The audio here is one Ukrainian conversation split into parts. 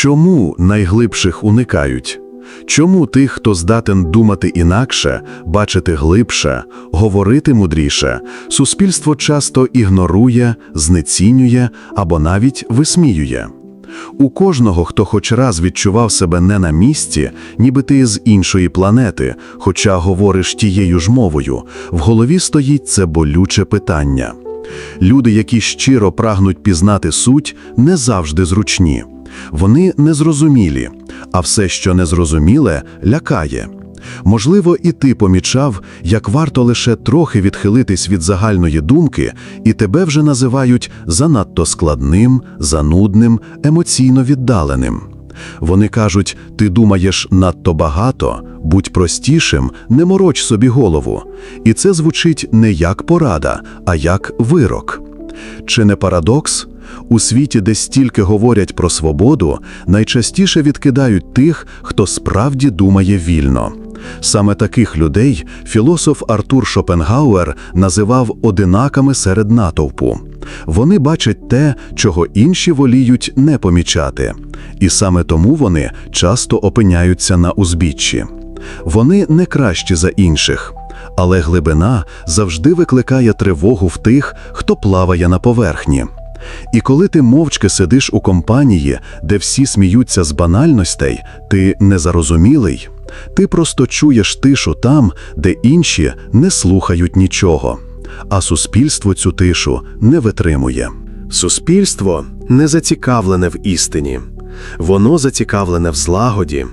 Чому найглибших уникають? Чому тих, хто здатен думати інакше, бачити глибше, говорити мудріше, суспільство часто ігнорує, знецінює або навіть висміює? У кожного, хто хоч раз відчував себе не на місці, ніби ти з іншої планети, хоча говориш тією ж мовою, в голові стоїть це болюче питання. Люди, які щиро прагнуть пізнати суть, не завжди зручні. Вони незрозумілі, а все, що незрозуміле, лякає. Можливо, і ти помічав, як варто лише трохи відхилитись від загальної думки, і тебе вже називають занадто складним, занудним, емоційно віддаленим. Вони кажуть, ти думаєш надто багато, будь простішим, не мороч собі голову. І це звучить не як порада, а як вирок. Чи не парадокс? У світі, де стільки говорять про свободу, найчастіше відкидають тих, хто справді думає вільно. Саме таких людей філософ Артур Шопенгауер називав одинаками серед натовпу. Вони бачать те, чого інші воліють не помічати, і саме тому вони часто опиняються на узбіччі. Вони не кращі за інших, але глибина завжди викликає тривогу в тих, хто плаває на поверхні. І коли ти мовчки сидиш у компанії, де всі сміються з банальностей, ти незарозумілий, ти просто чуєш тишу там, де інші не слухають нічого, а суспільство цю тишу не витримує. Суспільство не зацікавлене в істині, воно зацікавлене в злагоді,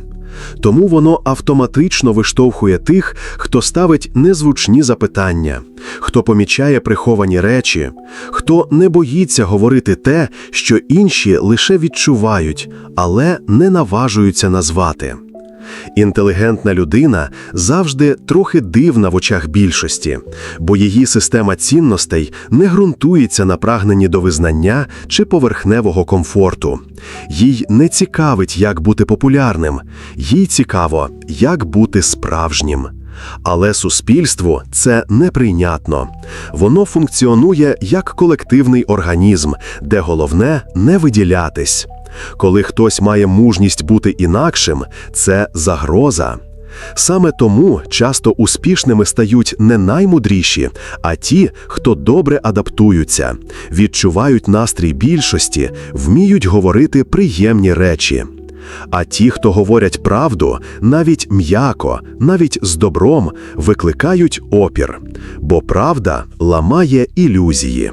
тому воно автоматично виштовхує тих, хто ставить незвучні запитання, хто помічає приховані речі, хто не боїться говорити те, що інші лише відчувають, але не наважуються назвати. Інтелігентна людина завжди трохи дивна в очах більшості, бо її система цінностей не ґрунтується на прагненні до визнання чи поверхневого комфорту. Їй не цікавить, як бути популярним, їй цікаво, як бути справжнім. Але суспільству це неприйнятно. Воно функціонує як колективний організм, де головне не виділятись. Коли хтось має мужність бути інакшим, це загроза. Саме тому часто успішними стають не наймудріші, а ті, хто добре адаптуються, відчувають настрій більшості, вміють говорити приємні речі. А ті, хто говорять правду, навіть м'яко, навіть з добром, викликають опір, бо правда ламає ілюзії.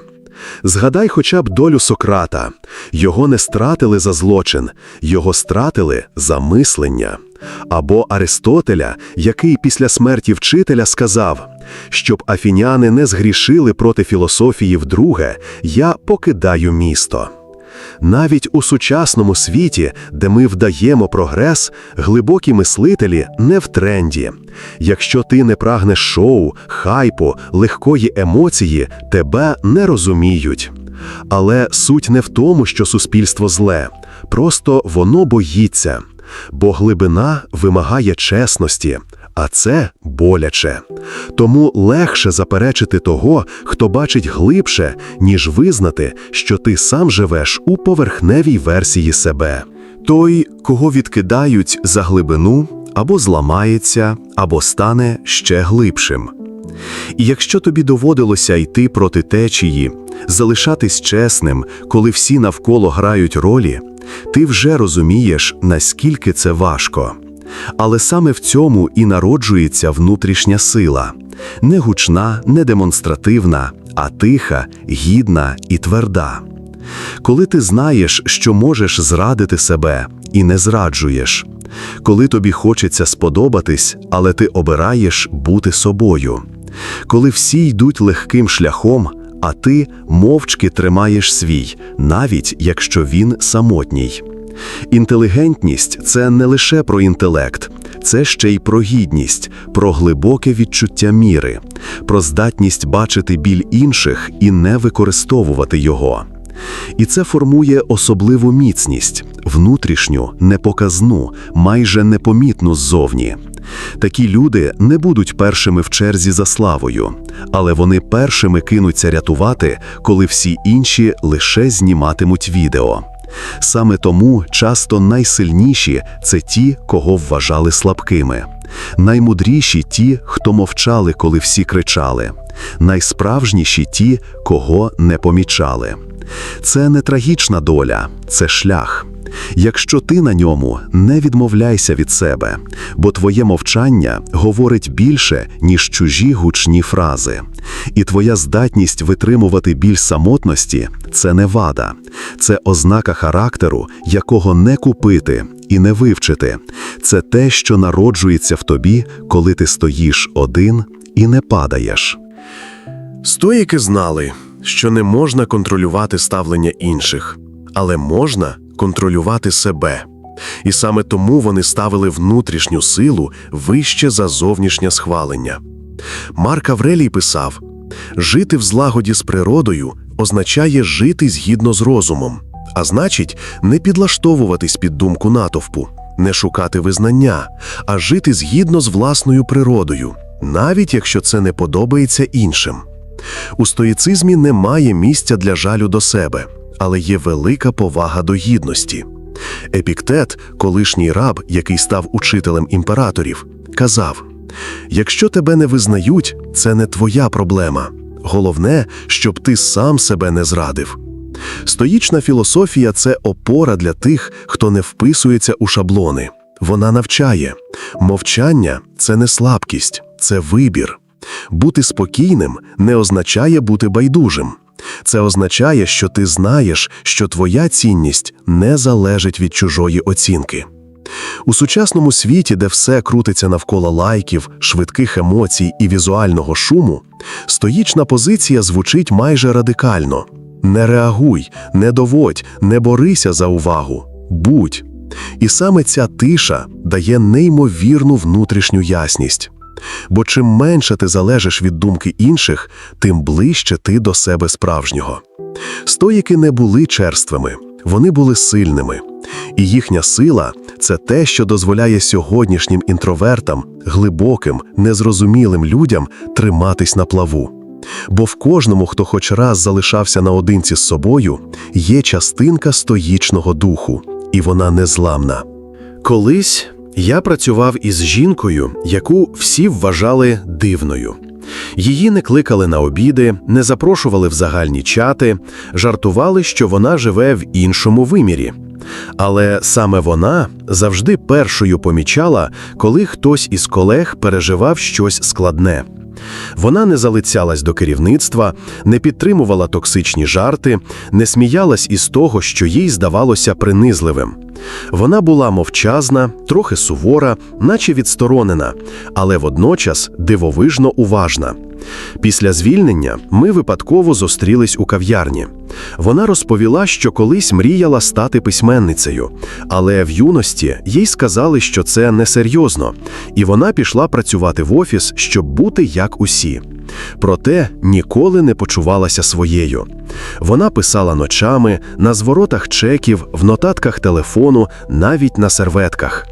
Згадай хоча б долю Сократа. Його не стратили за злочин, його стратили за мислення. Або Аристотеля, який після смерті вчителя сказав, щоб афіняни не згрішили проти філософії вдруге, я покидаю місто. Навіть у сучасному світі, де ми вдаємо прогрес, глибокі мислителі не в тренді. Якщо ти не прагнеш шоу, хайпу, легкої емоції, тебе не розуміють. Але суть не в тому, що суспільство зле, просто воно боїться, бо глибина вимагає чесності. А це боляче. Тому легше заперечити того, хто бачить глибше, ніж визнати, що ти сам живеш у поверхневій версії себе. Той, кого відкидають за глибину, або зламається, або стане ще глибшим. І якщо тобі доводилося йти проти течії, залишатись чесним, коли всі навколо грають ролі, ти вже розумієш, наскільки це важко. Але саме в цьому і народжується внутрішня сила не гучна, не демонстративна, а тиха, гідна і тверда. Коли ти знаєш, що можеш зрадити себе і не зраджуєш, коли тобі хочеться сподобатись, але ти обираєш бути собою, коли всі йдуть легким шляхом, а ти мовчки тримаєш свій, навіть якщо він самотній. Інтелігентність це не лише про інтелект, це ще й про гідність, про глибоке відчуття міри, про здатність бачити біль інших і не використовувати його. І це формує особливу міцність, внутрішню, непоказну, майже непомітну ззовні. Такі люди не будуть першими в черзі за славою, але вони першими кинуться рятувати, коли всі інші лише зніматимуть відео. Саме тому часто найсильніші це ті, кого вважали слабкими. Наймудріші ті, хто мовчали, коли всі кричали, найсправжніші ті, кого не помічали. Це не трагічна доля, це шлях. Якщо ти на ньому, не відмовляйся від себе, бо твоє мовчання говорить більше, ніж чужі гучні фрази. І твоя здатність витримувати біль самотності це не вада, це ознака характеру, якого не купити і не вивчити. Це те, що народжується в тобі, коли ти стоїш один і не падаєш. Стоїки знали, що не можна контролювати ставлення інших, але можна контролювати себе. І саме тому вони ставили внутрішню силу вище за зовнішнє схвалення. Марк Аврелій писав: жити в злагоді з природою означає жити згідно з розумом, а значить, не підлаштовуватись під думку натовпу, не шукати визнання, а жити згідно з власною природою, навіть якщо це не подобається іншим. У стоїцизмі немає місця для жалю до себе, але є велика повага до гідності. Епіктет, колишній раб, який став учителем імператорів, казав: якщо тебе не визнають, це не твоя проблема. Головне, щоб ти сам себе не зрадив. Стоїчна філософія це опора для тих, хто не вписується у шаблони. Вона навчає. Мовчання це не слабкість, це вибір. Бути спокійним не означає бути байдужим. Це означає, що ти знаєш, що твоя цінність не залежить від чужої оцінки. У сучасному світі, де все крутиться навколо лайків, швидких емоцій і візуального шуму, стоїчна позиція звучить майже радикально: не реагуй, не доводь, не борися за увагу, будь. І саме ця тиша дає неймовірну внутрішню ясність. Бо чим менше ти залежиш від думки інших, тим ближче ти до себе справжнього. Стоїки не були черствими, вони були сильними. І їхня сила це те, що дозволяє сьогоднішнім інтровертам, глибоким, незрозумілим людям триматись на плаву. Бо в кожному, хто хоч раз залишався наодинці з собою, є частинка стоїчного духу, і вона незламна. Колись я працював із жінкою, яку всі вважали дивною. Її не кликали на обіди, не запрошували в загальні чати, жартували, що вона живе в іншому вимірі. Але саме вона завжди першою помічала, коли хтось із колег переживав щось складне. Вона не залицялась до керівництва, не підтримувала токсичні жарти, не сміялась із того, що їй здавалося принизливим. Вона була мовчазна, трохи сувора, наче відсторонена, але водночас дивовижно уважна. Після звільнення ми випадково зустрілись у кав'ярні. Вона розповіла, що колись мріяла стати письменницею, але в юності їй сказали, що це несерйозно, і вона пішла працювати в офіс, щоб бути як усі. Проте ніколи не почувалася своєю. Вона писала ночами, на зворотах чеків, в нотатках телефону, навіть на серветках.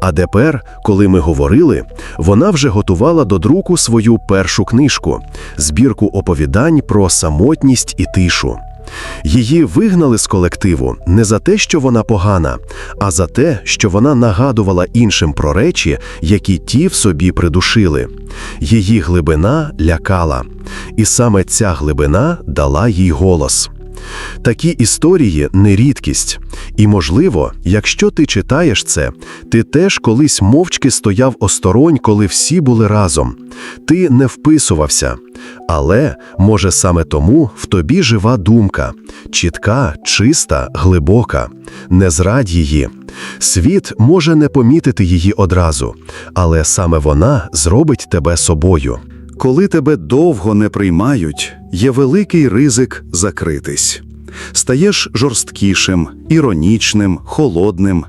А тепер, коли ми говорили, вона вже готувала до друку свою першу книжку збірку оповідань про самотність і тишу. Її вигнали з колективу не за те, що вона погана, а за те, що вона нагадувала іншим про речі, які ті в собі придушили. Її глибина лякала, і саме ця глибина дала їй голос. Такі історії не рідкість. І, можливо, якщо ти читаєш це, ти теж колись мовчки стояв осторонь, коли всі були разом. Ти не вписувався. Але, може, саме тому в тобі жива думка, чітка, чиста, глибока. Не зрадь її. Світ може не помітити її одразу, але саме вона зробить тебе собою. Коли тебе довго не приймають, є великий ризик закритись. Стаєш жорсткішим, іронічним, холодним.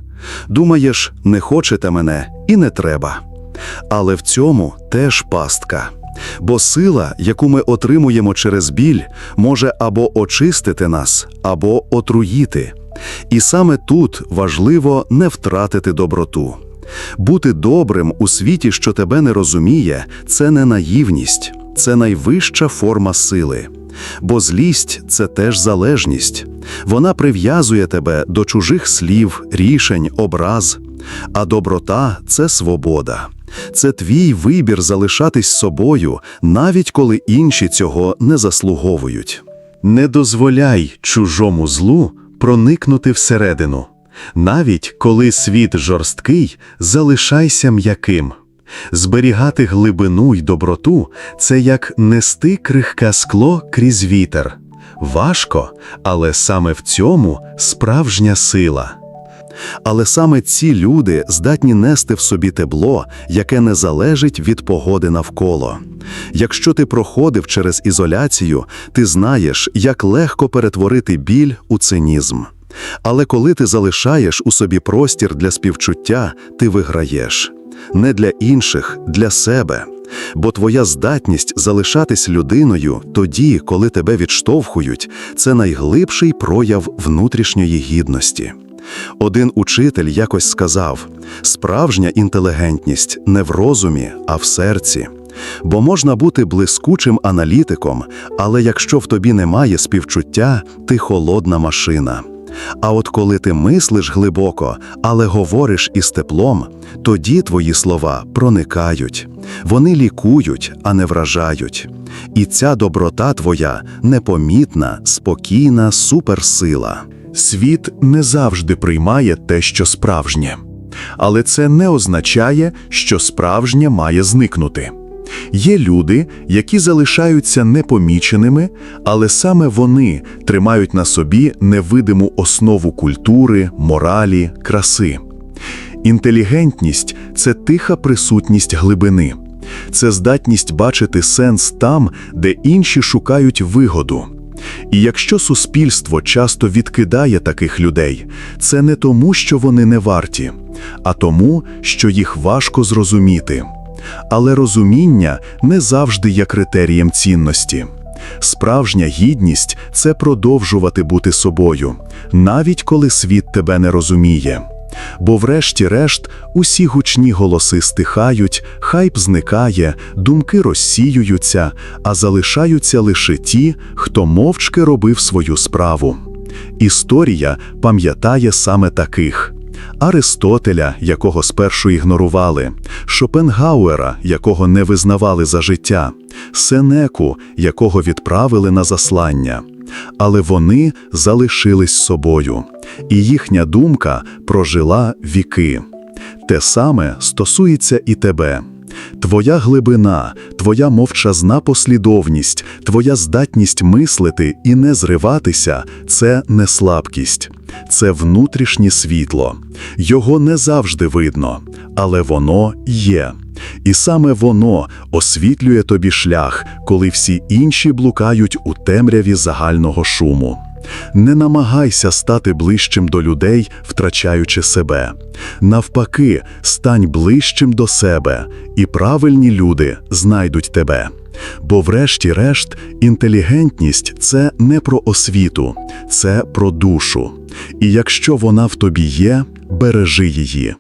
Думаєш, не хочете мене і не треба. Але в цьому теж пастка. Бо сила, яку ми отримуємо через біль, може або очистити нас, або отруїти. І саме тут важливо не втратити доброту. Бути добрим у світі, що тебе не розуміє, це не наївність, це найвища форма сили. Бо злість це теж залежність. Вона прив'язує тебе до чужих слів, рішень, образ. А доброта це свобода. Це твій вибір залишатись собою, навіть коли інші цього не заслуговують. Не дозволяй чужому злу проникнути всередину. Навіть коли світ жорсткий, залишайся м'яким. Зберігати глибину й доброту це як нести крихке скло крізь вітер. Важко, але саме в цьому справжня сила. Але саме ці люди здатні нести в собі тепло, яке не залежить від погоди навколо. Якщо ти проходив через ізоляцію, ти знаєш, як легко перетворити біль у цинізм. Але коли ти залишаєш у собі простір для співчуття, ти виграєш. Не для інших, для себе. Бо твоя здатність залишатись людиною тоді, коли тебе відштовхують, це найглибший прояв внутрішньої гідності. Один учитель якось сказав: справжня інтелігентність не в розумі, а в серці. Бо можна бути блискучим аналітиком, але якщо в тобі немає співчуття, ти холодна машина. А от коли ти мислиш глибоко, але говориш із теплом, тоді твої слова проникають. Вони лікують, а не вражають. І ця доброта твоя непомітна, спокійна суперсила. Світ не завжди приймає те, що справжнє. Але це не означає, що справжнє має зникнути. Є люди, які залишаються непоміченими, але саме вони тримають на собі невидиму основу культури, моралі, краси. Інтелігентність це тиха присутність глибини, це здатність бачити сенс там, де інші шукають вигоду. І якщо суспільство часто відкидає таких людей, це не тому, що вони не варті, а тому, що їх важко зрозуміти. Але розуміння не завжди є критерієм цінності. Справжня гідність це продовжувати бути собою, навіть коли світ тебе не розуміє. Бо, врешті-решт, усі гучні голоси стихають, хайп зникає, думки розсіюються, а залишаються лише ті, хто мовчки робив свою справу. Історія пам'ятає саме таких. Аристотеля, якого спершу ігнорували, Шопенгауера, якого не визнавали за життя, Сенеку, якого відправили на заслання. Але вони залишились собою, і їхня думка прожила віки. Те саме стосується і тебе. Твоя глибина, твоя мовчазна послідовність, твоя здатність мислити і не зриватися це не слабкість, це внутрішнє світло. Його не завжди видно, але воно є. І саме воно освітлює тобі шлях, коли всі інші блукають у темряві загального шуму. Не намагайся стати ближчим до людей, втрачаючи себе. Навпаки, стань ближчим до себе, і правильні люди знайдуть тебе. Бо, врешті-решт, інтелігентність це не про освіту, це про душу. І якщо вона в тобі є, бережи її.